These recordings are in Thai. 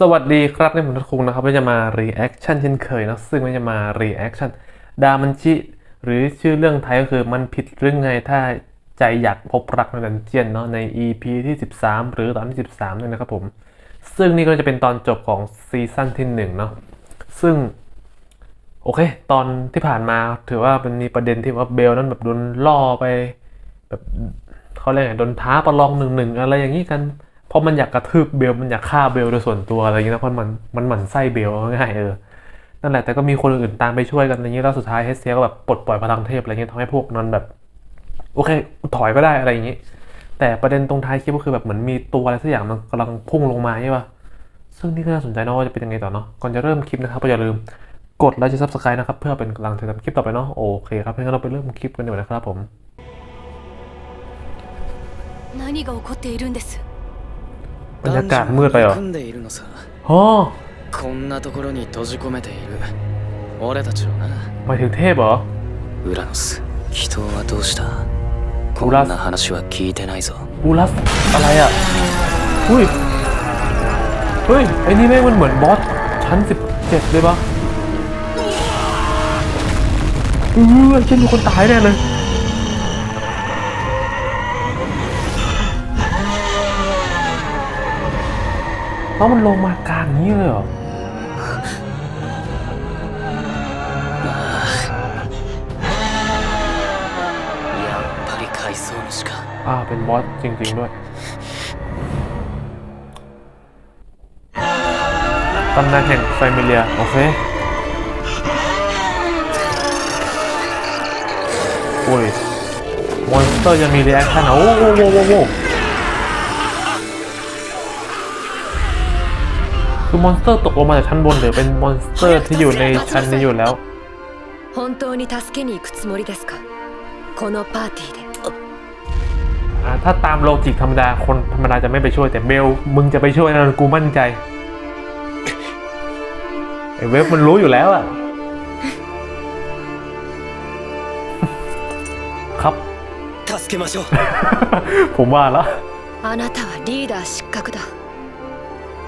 สวัสดีครับในผมทัศคุงนะครับก็จะมา reaction เช่นเคยนะซึ่งไม่จะมา reaction ดามันชิหรือชื่อเรื่องไทยก็คือมันผิดเรื่องไงถ้าใจอยากพบรักในดันเจียนเนาะใน EP ที่ 13 หรือตอนที่ 13นี่ยนะครับผม ซึ่งนี่ก็จะเป็นตอนจบของซีซั่นที่1เนาะซึ่ง โอเค ตอนที่ผ่านมาถือว่าเป็นมีประเด็นที่ว่าเบลนั้นแบบโดนล่อไป แบบเขาเรียกไงโดนท้าประลองหนึ่งหนึ่งอะไรอย่างนี้กัน เพราะมันอยากกระทืบเบลมันอยากฆ่าเบลโดยส่วนตัวอะไรอย่างนี้นะเพราะมันมันหมั่นไส้เบลง่ายๆเออนั่นแหละแต่ก็มีคนอื่นตามไปช่วยกันอะไรอย่างนี้แล้วสุดท้ายเฮสเซียก็แบบปลดปล่อยพลังเทพอะไรอย่างนี้ทำให้พวกนั้นแบบ โอเคถอยก็ได้อะไรอย่างนี้ แต่ประเด็นตรงท้ายคลิปก็คือแบบเหมือนมีตัวอะไรสักอย่างมันกำลังพุ่งลงมาใช่ปะซึ่งนี่ก็น่าสนใจเนาะว่าจะเป็นยังไงต่อเนาะก่อนจะเริ่มคลิปนะครับก็อย่าลืมกดไลค์และ subscribe นะครับเพื่อเป็นกำลังใจทำคลิปต่อไปเนาะโอเคครับงั้นเราไปเริ่มคลิปกันดีกว่านะครับผม 何が起こっているんです บรรยากาศมืดไปเหรอ 組んでいるのさ ฮอ こんなところに閉じ込めている俺たちをな หมายถึงเทพเหรอ ウラノス祈祷はどうしたこんウラスな話は聞いてないぞ อูรัสอะไรอ่ะอุ้ย เฮ้ย ไอ้นี่แม่งมันเหมือนบอสชั้นสิบเจ็ดเลยปะเออเช่นมีคนตายแน่เลย แล้วมันลงมากลางนี้เลยเหรอ อ่า เป็นบอสจริง ๆ ด้วย ตำนานแห่งไฟมิเลีย โอเคโอ้ย มอนสเตอร์ยังมีเรีแค่ไหนโอ้โหโอ้โหโอ้โหคือมอนสเตอร์ตกลงมาจากชั้นบนหรือเป็นมอนสเตอร์ที่อยู่ในชั้นนี้อยู่แล้ว 本当に助けに行くつもりですかこのパーティーで อ่าถ้าตามโลจิกธรรมดา คนธรรมดาจะไม่ไปช่วยแต่เบล มึงจะไปช่วยนะกูมั่นใจ ไอ้เว็บมันรู้อยู่แล้วอะ ครับ 助けましょう ผมว่าแล้ว あなたはリーダー失格だ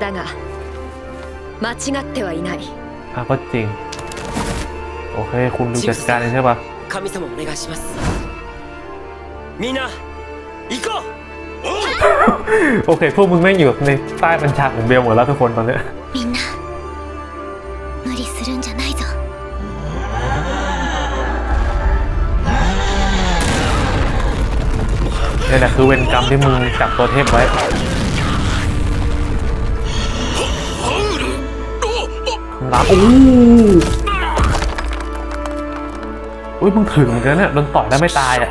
だが 間違ってはいない อ่ะก็จริง โอเค คุณดูจัดการเองใช่ปะ 神様お願いしますみんな行こう โอเค พวกมึงแม่งอยู่ในใต้บัญชาของเบลหมดแล้วทุกคนตอนเนี้ย みんな無理するんじゃないぞ นี่แหละคือเวรกรรมที่มึงจับตัวเทพไว้ รับโอ้อุ้ยมึงถึงเหมือนกันเนี่ยโดนต่อยแล้วไม่ตายอะ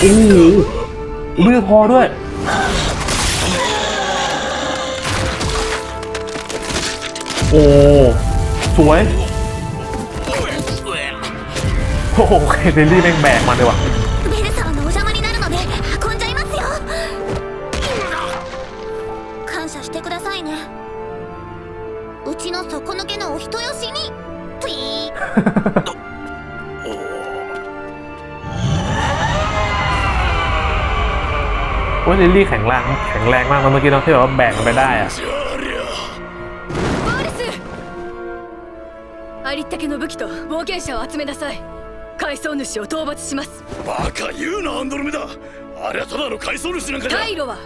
โอ้เลือดพอด้วยโอ้สวยโอเคเดลี่แม่งแบกมาเลยว่ะ โอ้ยลิลลี่แข็งแรงแข็งแรงมากนะเมื่อกี้เนาะที่แบบว่าแบกมันไปได้อะ バーレスありったけの武器と冒険者を集めなさい海藻主を討伐しますバカ言うなアンドロメダあれはただの海藻主なんかじゃカイロは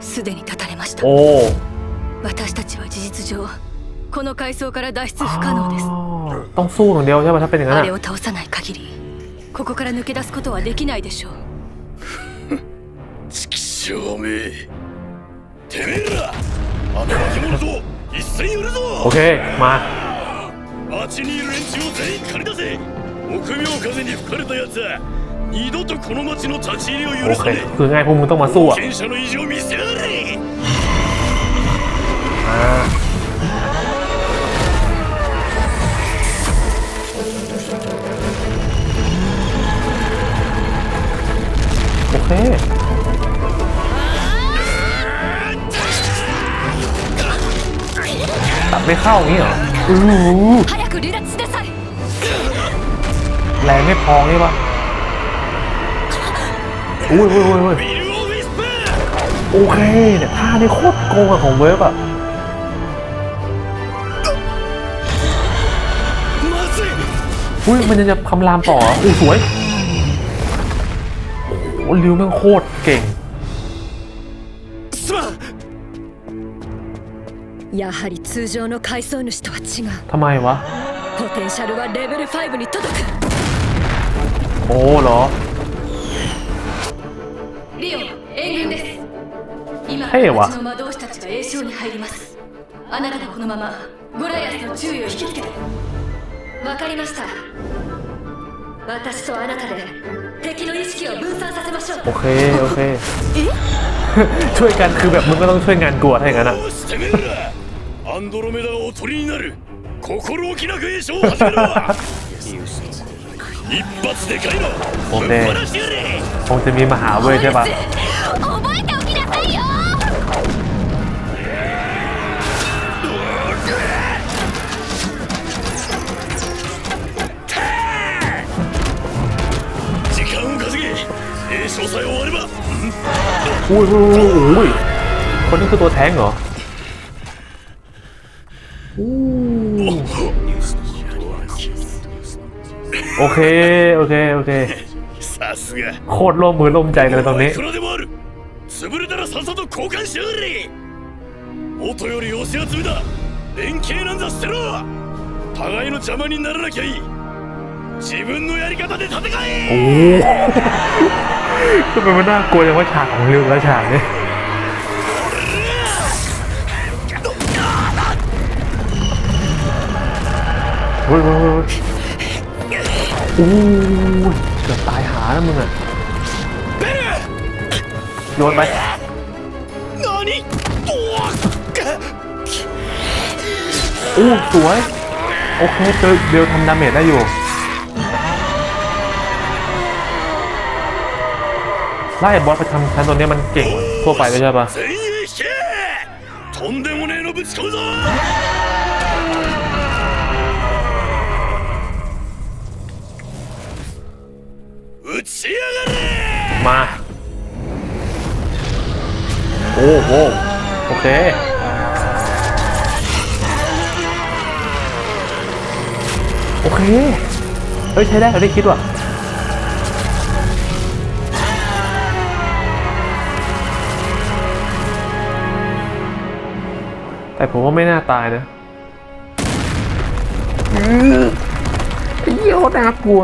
すでに断たれました โอ้ 私たちは事実上この階層から脱出不可能です อ๋อต้องสู้อย่างเดียวใช่ป่ะถ้าเป็นอย่างนั้น あ อะ れを倒さない限りここから抜け出すことはできないでしょう チキショーめてめえらあの化け物と一斉寄るぞ โอเค มา 町にいる連中を全員借り出せ臆病風に吹かれた奴は二度とこの町の立ち入りを โอ 許 เค さね คือไงพวกมึงต้องมาสู้ え อ่ะ 権者の意地を見せやがれ อ่าโอเค ตัดไม่เข้าอย่างนี้เหรออู้แรงไม่พอนี่ปะอุ้ยอ้ยโอเคเนี่ยท่าในโคตรโกงอะของเวฟอะอุ้ยมันยัจะคำรามต่ออู้สวยโอ้ริวแม่งโคตรเก่ง やはり通常の階層主とは違う ทำไมวะ ポテンシャルはレベル5に届く โอ้เหรอ リオン援軍です今兵はうちの魔導士たちが栄翔に入りますあなたがこのままゴライアスの注意を引きつけてわかりました私とあなたで 敵の意識を分散させましょう โอเค โอเค ช่วยกันคือแบบมึงก็ต้องช่วยงานกลัวถ้าอย่างนั้นอะ よしてめえらアンドロメダがおとりになる心置きなく栄翔を始めるわ一発でかいのオッぶケーっ放してやれ คงจะมีมหาเวทใช่ปะ 覚えておきなさいよ อุ้ยอุ้ยอุ้ยอุ้ยคนนี้คือตัวแท้งเหรออู้โอเค โอเค โอเค さすが โคตรร่วมมือร่วมใจเลยตรงนี้ いくらでもある潰れたらさっさと交換しやがれ元より寄せ集めだ連携なんざ捨てろ互いの邪魔にならなきゃいい 自分のやり方で戦 โอ้ え โหทำไมมันน่ากลัวอย่างว่าฉากของริวและฉากนี้เฮ้ยเฮ้ยเฮ้ยโอ้ยเกือบตายหาแล้วมึงอะโยนไป 何おわっ อู้สวย โอเคเจอเบลทำดาเมจได้อยู่ ไล่บอสไปทำชั้นตัวนี้มันเก่งทั่วไปไม่ใช่ปะมา โอ้โหโอเคโอเค เฮ้ยใช้ได้เราได้คิดว่ะ แต่ผมว่าไม่น่าตายนะเยี่ยน่ากลัว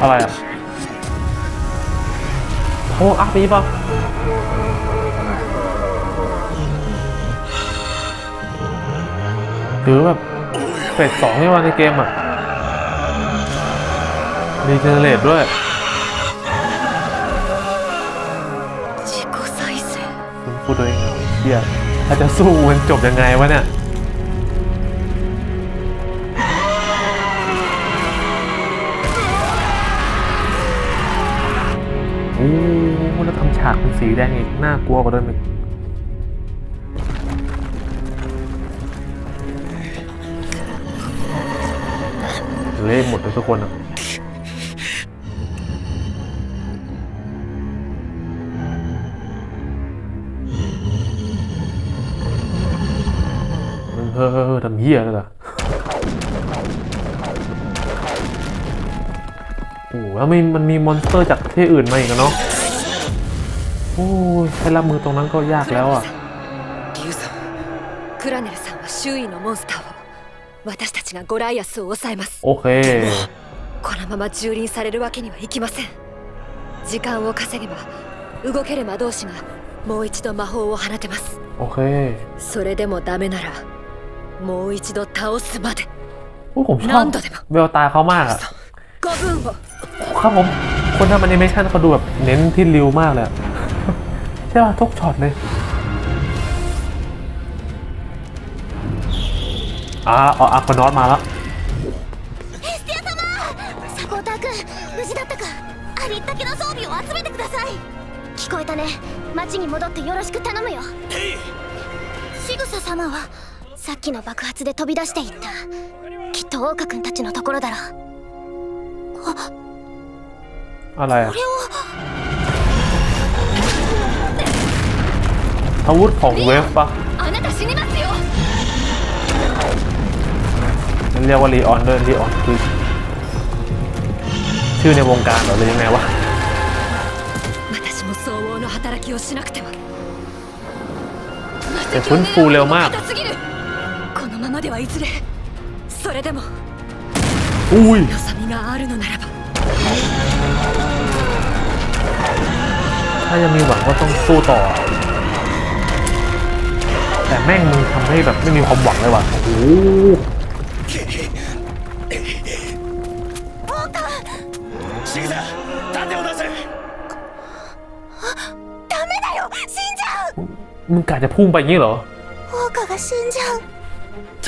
อะไรอะโอ้อาฟีปะหรือแบบเฟสสองที่วันในเกมอะ มีเจเนเรตด้วย พูดตัวเองเหรอเฮียถ้าจะสู้มันจบยังไงวะเนี่ยโอ้แล้วทำฉากเป็นสีแดงอีกน่ากลัวกว่าเดิมอีกเละหมดเลยทุกคนอะ เฮ้อเฮ้อทำเหี้ยเลยล่ะ โอ้โหแล้วมีมันมีมอนสเตอร์จากที่อื่นมาอีกอะเนาะ โอ้ยแค่รับมือตรงนั้นก็ยากแล้วอ่ะ リュウさんクラネルさんは周囲のモンスターを私たちがゴライアスを抑えます โอเค このまま蹂躙されるわけにはいきません時間を稼げば動ける魔導士がもう一度魔法を放てます โอเค それでもダメなら もう一度倒すまで โอ้ผมชอบ 何度でも เวลตาเขามากอะ 五分を ครับผม คนทำแอนิเมชันเขาดูแบบเน้นที่ริวมากเลยอะ ใช่ป่ะทุกช็อตเลย อ่าเอาอาร์คอนอสมาแล้ว エステア様サポーター君無事だったかありったけの装備を集めてください聞こえたね町に戻ってよろしく頼むよへいシグサ様は先 さっきの爆発で飛び出していったきっと桜花くんたちのところだろう อะไรอะ これを อาวุธของเวฟปะ あなた死にますよ นั่นเรียกว่าลีออนด้วยลีออนคือ ชื่อในวงการเหรอหรือยังไงวะ 私も相応の働きをしなくては แต่ฟื้นฟูเร็วมาก 硬すぎるこの ままではいずれそれでも อุ้ย 望みがあるのならば ถ้ายังมีหวังก็ต้องสู้ต่อ แต่แม่งมึงทำให้แบบไม่มีความหวังเลยว่ะ โอ้โห シグザ盾を出せダメだよ死んじゃう มึงกะจะพุ่งไปอย่างนี้เหรอ 桜花が死んじゃう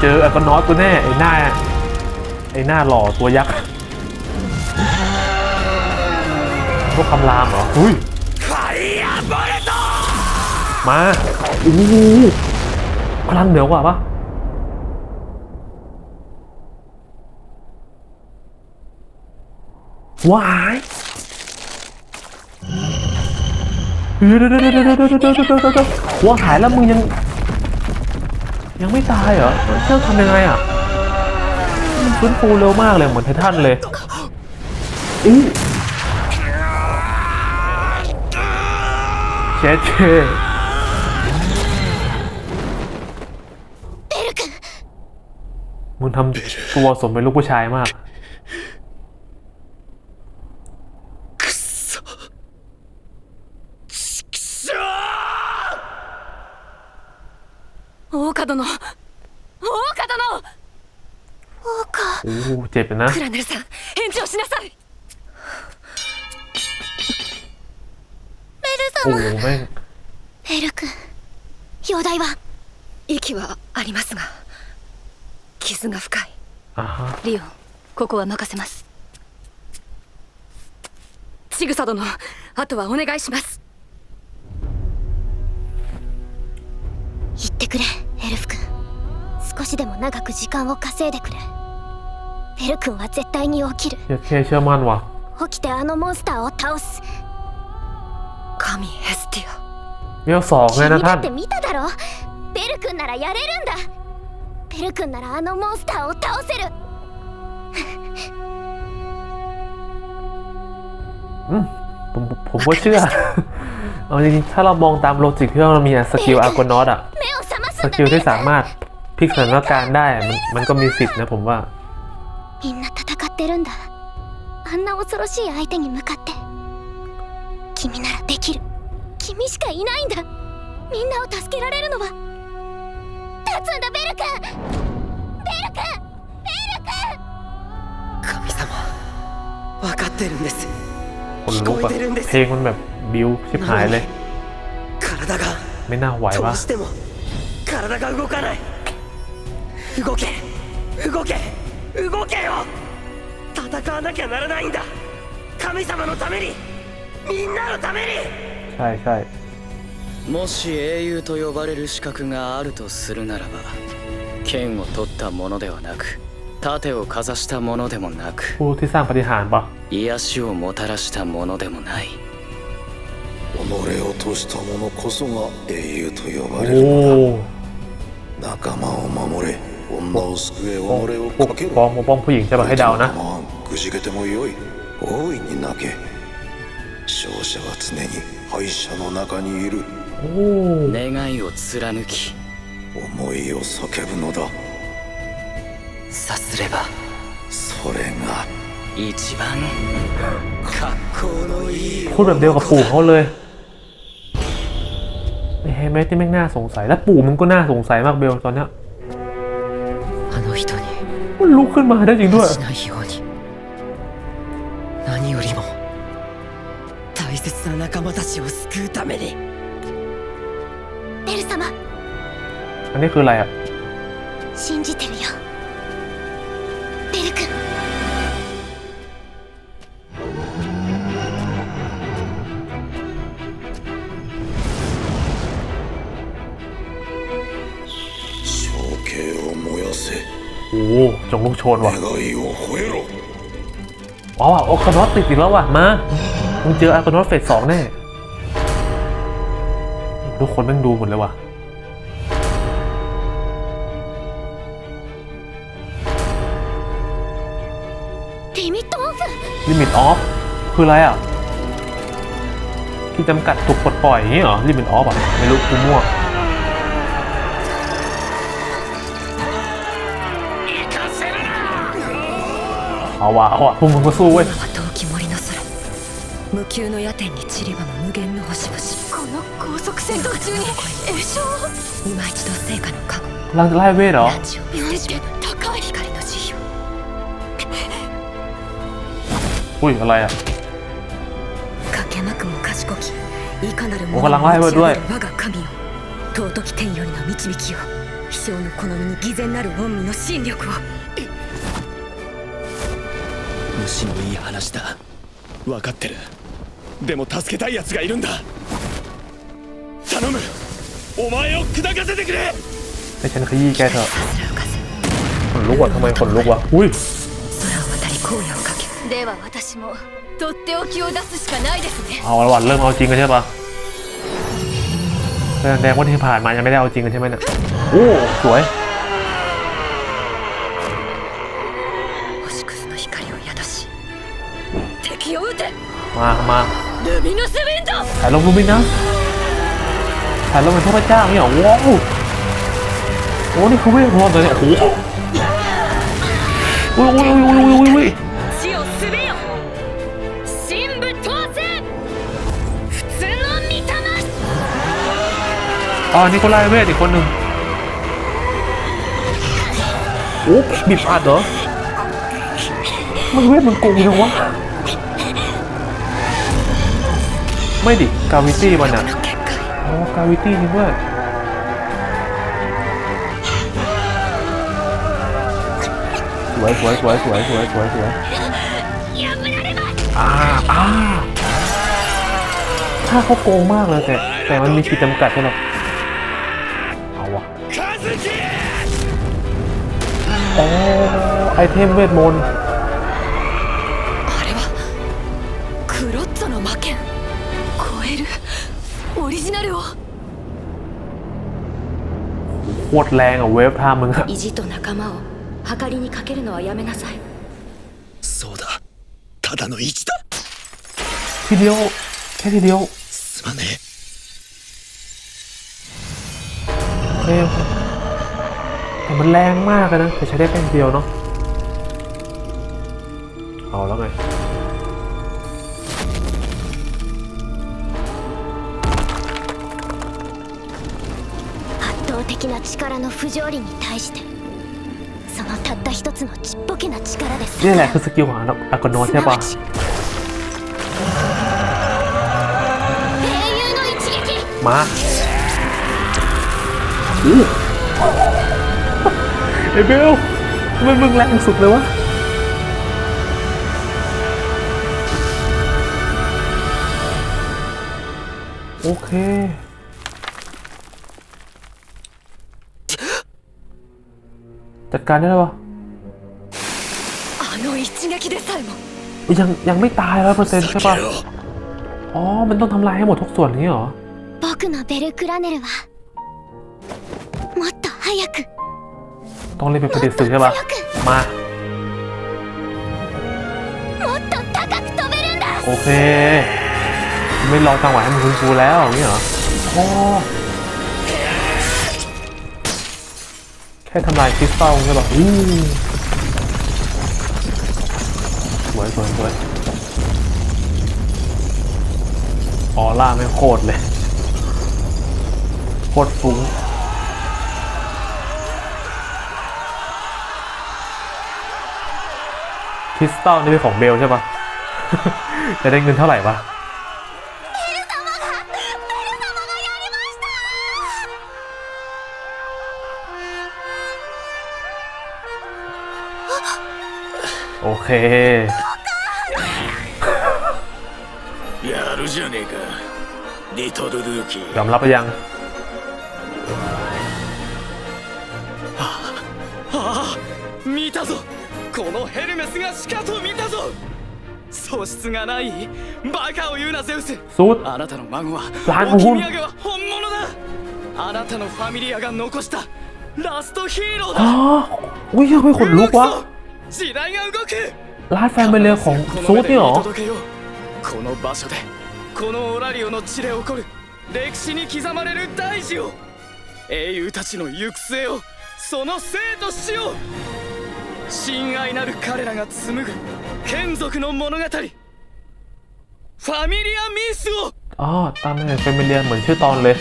เจอไอัลกนอยตัวแน่ไอ้หน้าไอ้หน้าหล่อตัวยักษ์พวกคำรามเหรออุ้ยมาอู้พลังเหนือกว่าปะว้ายเดี๋ยวเดี๋ยวเดี๋ยวเดี๋ยวเดี๋ยเดี๋ยววายแล้วมึงยัง ยังไม่ตายเหรอเจ้าทำยังไงอะ มันฟื้นฟูเร็วมากเลยเหมือนไททันเลยอื้เจ๊เจ๊มึงทำตัวสมเป็นลูกผู้ชายมาก テープな。クラネルさん返事をしなさい。メル様おめんメル君容体は？息はありますが傷が深い。リオンここは任せます。ちぐさ殿あとはお願いします。言ってくれエルフ君。少しでも長く時間を稼いでくれ。ベル君は絶対に起きる เช็ดเช่เชื่อมั่นว่ะ 起きてあのモンスターを倒す神ヘスティア เวลสองเลย 君 นะ だ ท่าน って見ただろベル君ならやれるんだベル君ならあのモンスターを倒せる อืมผมผมก็เชื่อ เอาจริงๆถ้าเรามองตามโลจิกที่เรามีอะสกิลอาร์กอนอตอะ 目を覚ます ส んだ กิล ベ ที่ ル君 สามารถพลิกสถานการณ์ได้อะมันมันก็มีสิทธิ์นะผมว่า みんな戦 ってるんだあんな恐ろしい相手に向かって君ならできる君しかいないんだみんなを助けられるのは立つんだベル君ベル君ベル君神様分かってるんです คนลุกอะเพลงมันแบบบิวชิบหายเลย 体が ไม่น่าไหว ど วะ うしても体が動かない動け動け動けよ 戦わなきゃならないんだ。神様のために。みんなのために。はいはい。もし英雄と呼ばれる資格があるとするならば剣を取ったものではなく盾をかざしたものでもなく癒しをもたらしたものでもない。己を落とした者こそが英雄と呼ばれるのだ。仲間を守れ。女を救え。己をかけろ。をくじけてもよい大いに泣け勝者は常に敗者の中にいる โอ้ 願いを貫き思いを叫ぶのださすればそれが一番格好のいい พูดแบบเดียวกับปู่เขาเลย ไอ้เฮเมสที่แม่งน่าสงสัย แล้วปู่มันก็น่าสงสัยมากเบลตอนเนี้ย あの人に มันลุกขึ้นมาได้จริงด้วย しないように ちを救うためにベル様 อันนี้คืออะไรอ่ะ 信じてるよベル君 処刑を燃やせ โอ้โหจงลุกโชนว่ะ 願いを吠えろ ว้าวโอคานอสติดอีกแล้วว่ะ มา มึงเจออาคานอสเฟสสองแน่ ทุกคนแม่งดูหมดเลยว่ะ ลิมิตออฟลิมิตออฟคืออะไรอะ ที่จำกัดถูกปลดปล่อยอย่างนี้เหรอลิมิตออฟอะ ไม่รู้กูมั่วเอาว่ะเอาว่ะพวกมึงก็สู้เว้ย 無休の夜天に散りばむ無限の星々この高速戦闘中に栄翔を今一度聖火の加護 กำลังจะไล่เวทเหรอ ランチを見捨てしまう高い光の慈悲を อุ้ย อะไรอ่ะ かけまくも賢きいかなるおがらがえばどうや我が神よ尊き天よりの導きを飛翔の好みに偽善なる御身の神力を虫のいい話だ分かってる でも助けたい奴がいるんだ頼むお前を砕かせてくれ ให้ฉันขยี้แกเถอะ さすらうかせ ขนลุกว่ะทำไมขนลุกวะอุ้ย 空を渡り荒野をかけでは私もとっておきを出すしかないですね เอาละวันเริ่มเอาจริงกันใช่ปะแสดงว่าที่ผ่านมายังไม่ได้เอาจริงกันใช่ไหมเนี่ย โอ้ สวย 星屑の光を宿し敵を撃て มา มา ルミノスウィンド ถ่ายลงรูปไหมนะถ่ายลงเป็นพระเจ้าเนี่ยว้าวโอ้นี่เขาไม่พอเลยเนี่ยโอ้โหโอ้ยโอ้ยโอ้ยโอ้ยโอ้ยโอ้ยอ๋อนี่คนไล่เวทอีกคนหนึ่งโอ้บีบอัดเหรอมันเวทมันโกงยังวะ ไม่ดิกาวิตี้มันอะอ๋อกาวิตี้นี่เว้ยสวยสวยสวยสวยสวยสวยสวยอ่าอ่าถ้าเขาโกงมากเลยแต่ แต่มันมีขีดจำกัดใช่ไหมเอาวะโอ้ไอเทมเวทมนต์ ตรแรงอะเวฟท่ามึงอะ 意地と仲間を計りにかけるのはやめなさいそうだただの位置だ ทีเดียว แค่ทีเดียว すまねโอเคโอเคแต่มันแรงมากเลยนะ แต่ใช้ได้แค่ทีเดียวเนาะ เอาแล้วไง 的な力の不条理に対してそのたった一つのちっぽけな力です นี่แหละคือสกิลของอากอนอส す ใช่ な ปะ わち英雄の一撃 มาอู้เอเบลทำไมมึงแรงสุดเลยวะ โอเค จัดการได้แล้ววะยังยังไม่ตายร้อยเปอร์เซ็นต์ใช่ปะอ๋อ มันต้องทำลายให้หมดทุกส่วนนี้เหรอต้องเรียนไปปฏิเสื่ใช่ปะมาโอเค ไม่รอจังหวะให้มันคุ้ฟูแล้วอย่างนี้เหรอ ค่ทำลายคริสตัลใช่ปะอู้สวยสวยสวยออร่าไม่งโคตรเลยตรฟุ้งคริสตัลนี่เป็นของเบลใช่ปะจะได้เงินเท่าไหร่ปะ โอเค やるじゃねえかリトルルーキー ยอมรับไปยัง 見たぞこのヘルメスがしかと見たぞ素質がないバカを言うなゼウス ซูด あなたの孫はラグ置き土産は本物だあなたのファミリアが残したラストヒーロー อ๋อ だ อุ้ยทำไมขนลุกวะ 時代が動く ร้านแฟนเบลของ こ ซู の ด 目で นี่หรอ 見届けようこの場所でこのオラリオの地で起こる歴史に刻まれる大事を英雄たちの行く末をその生と死を親愛なる彼らが紡ぐ眷属の物語ファミリアミスを อ๋อ ตามในแฟมิเลียเหมือนชื่อตอนเลย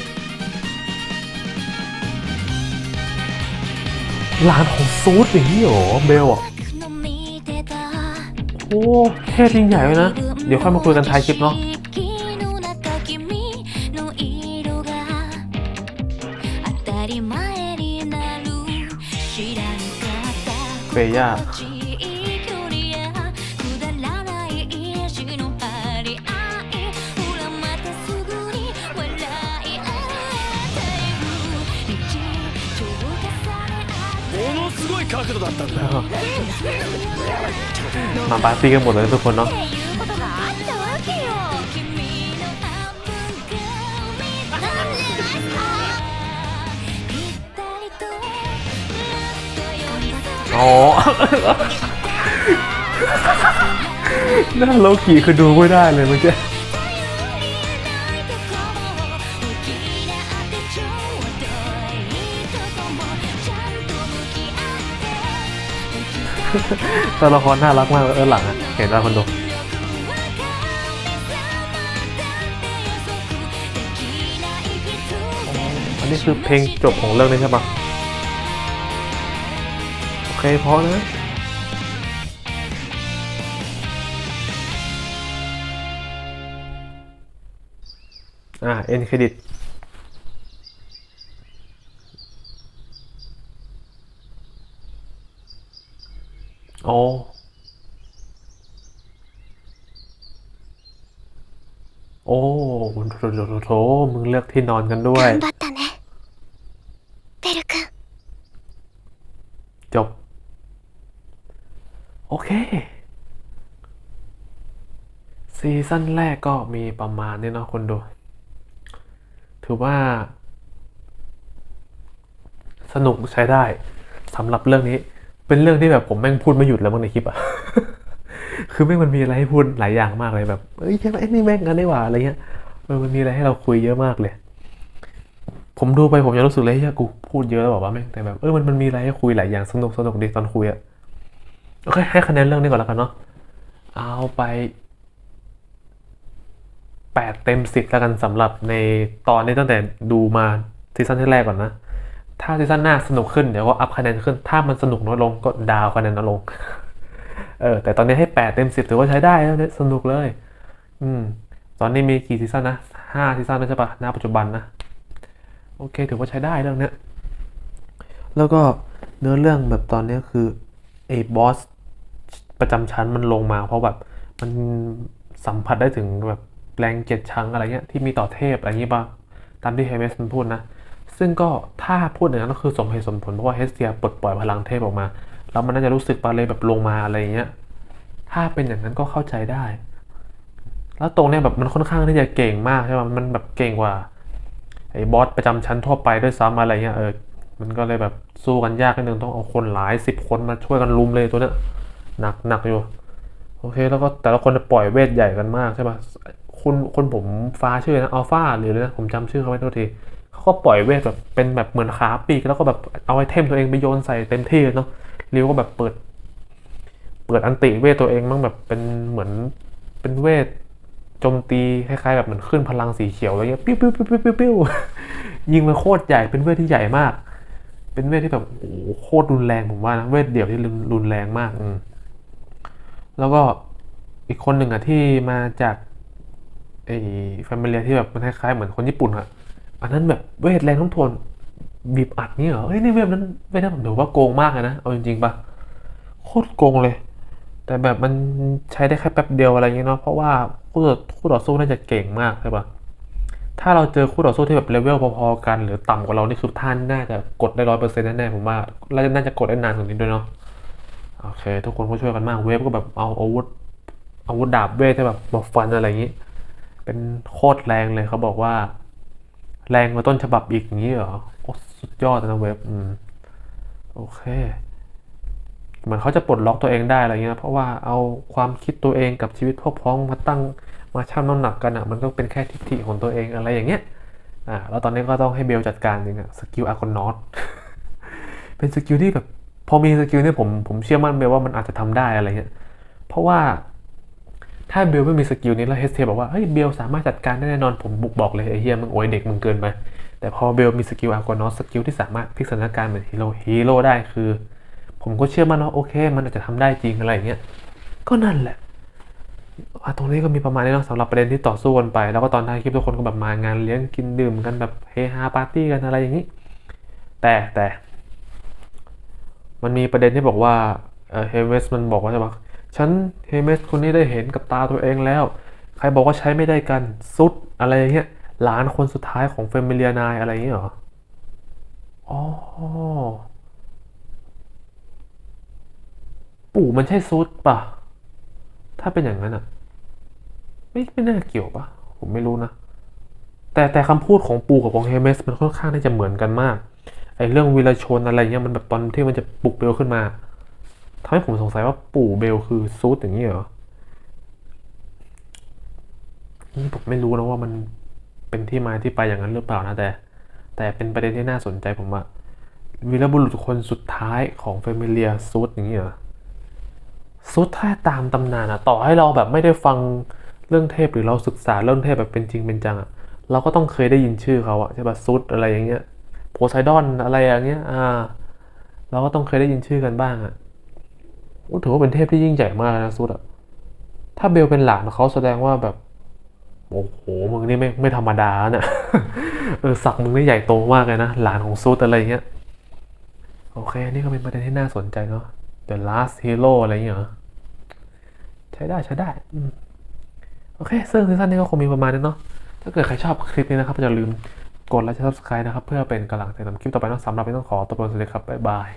ร้านของซูดอย่างนี้เหรอ เบลอ่ะ の見てた โอ้แค่ทีงใหญ่เลยนะ เดี๋ยวค่อยมาคุยกันท้ายคลิปเนาะเฟย่า 角度だったんだ มาปาร์ตี้กันหมดเลยทุกคนเนาะ っていうことがあったわけよ君の半分が見たんじゃないかぴったりともっと寄り添って อ๋อ หน้าโลกีคือดูไม่ได้เลยเมื่อกี้ ตัวละครน่ารักมากเลยเออหลังอะเห็นว่าคนดูอันนี้คือเพลงจบของเรื่องนี้ใช่ปะโอเคพอนะอ่าเอ็นเครดิต โอ้ โอ้โถโถโถมึงเลือกที่นอนกันด้วยจบ โอเค ซีซั่นแรกก็มีประมาณนี้เนาะคนดู ถือว่า สนุกใช้ได้สำหรับเรื่องนี้ เป็นเรื่องที่แบบผมแม่งพูดไม่หยุดแล้วมั้งในคลิปอะ คือแม่งมันมีอะไรให้พูดหลายอย่างมากเลยแบบเอ้ยใช่ไหมนี่แม่งกันได้หว่าอะไรเงี้ยมันมีอะไรให้เราคุยเยอะมากเลย ผมดูไปผมยังรู้สึกเลยเฮ้ยกูพูดเยอะแล้วบอกว่าแม่งแต่แบบเออมันมันมีอะไรให้คุยหลายอย่างสนุกสนุกดีตอนคุยอะโอเคให้คะแนนเรื่องนี้ก่อนแล้วกันเนาะเอาไปแปดเต็มสิบแล้วกันสำหรับในตอนนี้ตั้งแต่ดูมาซีซั่นที่แรกก่อนนะ ถ้าซีซั่นหน้าสนุกขึ้นเดี๋ยวก็อัพคะแนนขึ้น ถ้ามันสนุกน้อยลงก็ดาวคะแนนน้อยลง เออแต่ตอนนี้ให้แปดเต็มสิบถือว่าใช้ได้แล้วเนี่ยสนุกเลย อืมตอนนี้มีกี่ซีซั่นนะห้าซีซั่นแล้วใช่ปะณปัจจุบันนะ โอเค ถือว่าใช้ได้เรื่องเนี้ยแล้วก็เนื้อเรื่องแบบตอนนี้คือไอ้บอสประจำชั้นมันลงมา เพราะแบบมันสัมผัสได้ถึงแบบแรงเจ็ดชังอะไรเงี้ยที่มีต่อเทพอะไรอย่างงี้ป่ะตามที่เฮเมสมันพูดนะ ซึ่งก็ถ้าพูดอย่างนั้นก็คือสมเหตุสมผลเพราะว่าเฮสเทียปลดปล่อยพลังเทพออกมา แล้วมันน่าจะรู้สึกปะเลยแบบลงมาอะไรเงี้ย ถ้าเป็นอย่างนั้นก็เข้าใจได้ แล้วตรงเนี้ยแบบมันค่อนข้างที่จะเก่งมากใช่ไหมมันแบบเก่งกว่าไอ้บอสประจำชั้นทั่วไปด้วยซ้ำอะไรเงี้ยเออ มันก็เลยแบบสู้กันยากนิดนึงต้องเอาคนหลายสิบคนมาช่วยกันลุมเลยตัวเนี้ยหนักหนักอยู่ โอเค แล้วก็แต่ละคนจะปล่อยเวทใหญ่กันมากใช่ปะคุณคนผมฟ้าชื่อนะอัลฟาหรืออะไรนะผมจำชื่อเขาไม่ได้ทีเขาก็ปล่อยเวทแบบเป็นแบบเหมือนขาปีกแล้วก็แบบเอาไอเทมตัวเองไปโยนใส่เต็มที่เลยเนาะ ริวก็แบบเปิด เปิดอันติเวทตัวเองมั่งแบบเป็นเหมือนเป็นเวทโจมตีคล้ายๆแบบเหมือนขึ้นพลังสีเขียวอะไรเงี้ยปิ้วปิ้วปิ้วปิ้วปิ้วปิ้วยิงมันโคตรใหญ่เป็นเวทที่ใหญ่มาก เป็นเวทที่แบบโอ้โหโคตรรุนแรงผมว่านะเวทเดี่ยวที่รุนแรงมากอืมแล้วก็อีกคนหนึ่งอะที่มาจากไอ้แฟมิเลียที่แบบมันคล้ายๆเหมือนคนญี่ปุ่นอะอันนั้นแบบเวทแรงทั้งทน บีบอัดนี่เหรอเฮ้ยนี่เวทนั้นเวทนั้ผมถือว่าโกงมากเลยนะ เอาจริงๆปะโคตรโกงเลย แต่แบบมันใช้ได้แค่แป๊บเดียวอะไรเงี้ยเนาะ เพราะว่าคู่ต่อคู่ต่อสู้น่าจะเก่งมากใช่ปะถ้าเราเจอคู่ต่อสู้ที่แบบเลเวลพอๆกัน หรือต่ำกว่าเรานี่คือท่านน่าจะกดได้ร้อยเปอร์เซ็นต์แน่ๆผมว่าแล้วน่าจะกดได้นานกว่านี้ด้วยเนาะ โอเค ทุกคนก็ช่วยกันมาก เวฟก็แบบเอาอาวุธอาวุธดาบเวทที่แบบมาฟันอะไรอย่างงี้ เป็นโคตรแรงเลยเขาบอกว่า แรงกว่าต้นฉบับอีกอย่างนี้เหรอ โอ้สุดยอดนะเว็บอืมโอเคเหมือนเขาจะปลดล็อกตัวเองได้อะไรเงี้ย เพราะว่าเอาความคิดตัวเองกับชีวิตพวกพ้องมาตั้งมาชั่งน้ำหนักกันอะ มันก็เป็นแค่ทิฏฐิของตัวเองอะไรอย่างเงี้ย อ่า แล้วตอนนี้ก็ต้องให้เบลจัดการจริงอะสกิลอาร์คอนอตเป็นสกิลที่แบบ พอมีสกิลเนี่ยผมผมเชื่อมั่นเบลว่ามันอาจจะทำได้อะไรเงี้ย เพราะว่า ถ้าเบลไม่มีสกิลนี้แล้วเฮสเทบอกว่าเฮ้ยเบลสามารถจัดการได้แน่นอนผมบุกบอกเลยไอ้เฮียมึงโอยเด็กมึงเกินไปแต่พอเบลมีสกิลอากอนอสสกิลที่สามารถพลิกสถานการณ์เหมือนฮีโร่ฮีโร่ได้คือ ผมก็เชื่อมั่นว่าโอเค มันอาจจะทำได้จริงอะไรอย่างเงี้ยก็นั่นแหละอะตรงนี้ก็มีประมาณนี้เนาะสำหรับประเด็นที่ต่อสู้กันไป แล้วก็ตอนท้ายคลิปทุกคนก็แบบมางานเลี้ยงกินดื่มกันแบบเฮฮาปาร์ตี้กันอะไรอย่างนี้ แต่แต่ มันมีประเด็นที่บอกว่าเฮเมสมันบอกว่าจะบอก ฉันเฮเมสคนนี้ได้เห็นกับตาตัวเองแล้ว ใครบอกว่าใช้ไม่ได้กันซุดอะไรอย่างเงี้ยหลานคนสุดท้ายของเฟมิเลียนายอะไรอย่างเงี้ยเหรออ๋อปู่มันใช่ซุดป่ะถ้าเป็นอย่างนั้นอะไม่ไม่น่าเกี่ยวป่ะผมไม่รู้นะ แต่แต่คำพูดของปู่กับของเฮเมสมันค่อนข้างที่จะเหมือนกันมากไอ้เรื่องวีรชนอะไรเงี้ยมันแบบตอนที่มันจะปลุกเบลขึ้นมา ทำให้ผมสงสัยว่าปู่เบลคือซูดอย่างนี้เหรอ นี่ผมไม่รู้นะว่ามันเป็นที่มาที่ไปอย่างนั้นหรือเปล่านะแต่ แต่เป็นประเด็นที่น่าสนใจผมว่าวีรบุรุษคนสุดท้ายของเฟมิเลียซูดอย่างนี้เหรอซูดถ้าตามตำนานอะต่อให้เราแบบไม่ได้ฟังเรื่องเทพหรือเราศึกษาเรื่องเทพแบบเป็นจริงเป็นจังอะเราก็ต้องเคยได้ยินชื่อเขาอะใช่ปะซูดอะไรอย่างเงี้ยโพไซดอนอะไรอย่างเงี้ยอ่า เราก็ต้องเคยได้ยินชื่อกันบ้างอะ ถือว่าเป็นเทพที่ยิ่งใหญ่มากนะซุดอะถ้าเบลเป็นหลานเขาแสดงว่าแบบโอ้โหมึงนี่ไม่ไม่ธรรมดาเนี่ยเออศักมึงนี่ใหญ่โตมากเลยนะ หลานของซุดอะไรเงี้ย โอเค นี่ก็เป็นประเด็นที่น่าสนใจเนาะ The Last Hero อะไรเงี้ยใช้ได้ใช้ได้ โอเค ซึ่งซีซั่นนี้ก็คงมีประมาณนี้เนาะ ถ้าเกิดใครชอบคลิปนี้นะครับอย่าลืมกดไลค์และ subscribe นะครับ เพื่อเป็นกำลังใจทำคลิปต่อไปเนาะสำหรับวันนี้ต้องขอตัวไปก่อนสวัสดีครับ บ๊ายบาย